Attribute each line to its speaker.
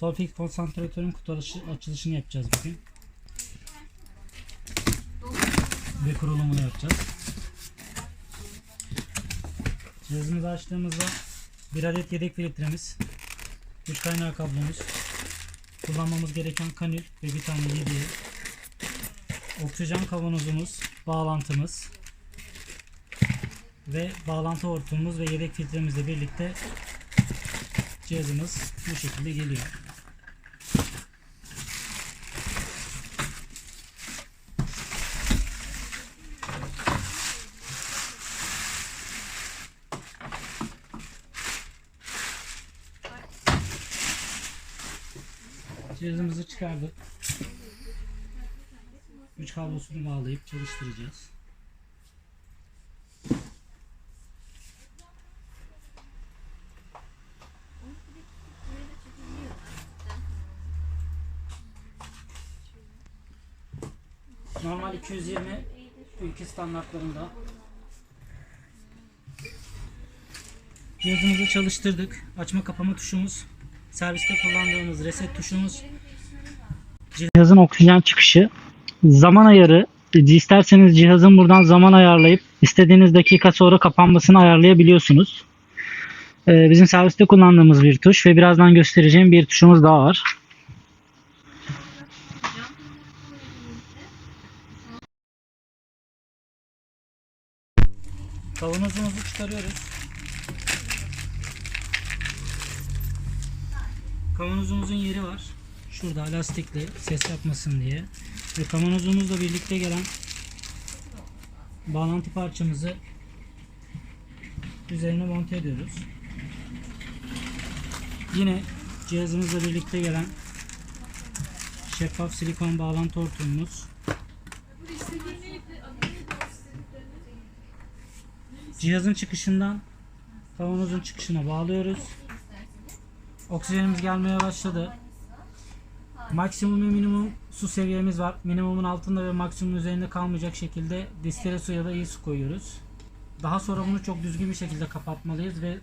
Speaker 1: Solfix konsantratörün kutu açı- açılışını yapacağız bugün. Ve kurulumunu yapacağız. Cihazımızı açtığımızda bir adet yedek filtremiz, güç kaynağı kablomuz, kullanmamız gereken kanül ve bir tane yediği, oksijen kavanozumuz, bağlantımız ve bağlantı hortumumuz ve yedek filtremizle birlikte cihazımız bu şekilde geliyor. Cihazımızı çıkardık. Güç kablosunu bağlayıp çalıştıracağız. Normal 220 ülke standartlarında. Cihazımızı çalıştırdık. Açma kapama tuşumuz, serviste kullandığımız reset tuşumuz, cihazın oksijen çıkışı, zaman ayarı. İsterseniz cihazın buradan zaman ayarlayıp istediğiniz dakika sonra kapanmasını ayarlayabiliyorsunuz. Ee, bizim serviste kullandığımız bir tuş ve birazdan göstereceğim bir tuşumuz daha var. Kavanozumuzu çıkarıyoruz. Kavanozumuzun yeri var. Şurada lastikli ses yapmasın diye. Ve kavanozumuzla birlikte gelen bağlantı parçamızı üzerine monte ediyoruz. Yine cihazımızla birlikte gelen şeffaf silikon bağlantı hortumumuz Cihazın çıkışından kavanozun çıkışına bağlıyoruz. Oksijenimiz gelmeye başladı. Maksimum ve minimum su seviyemiz var. Minimumun altında ve maksimum üzerinde kalmayacak şekilde distile suya da iyi su koyuyoruz. Daha sonra bunu çok düzgün bir şekilde kapatmalıyız ve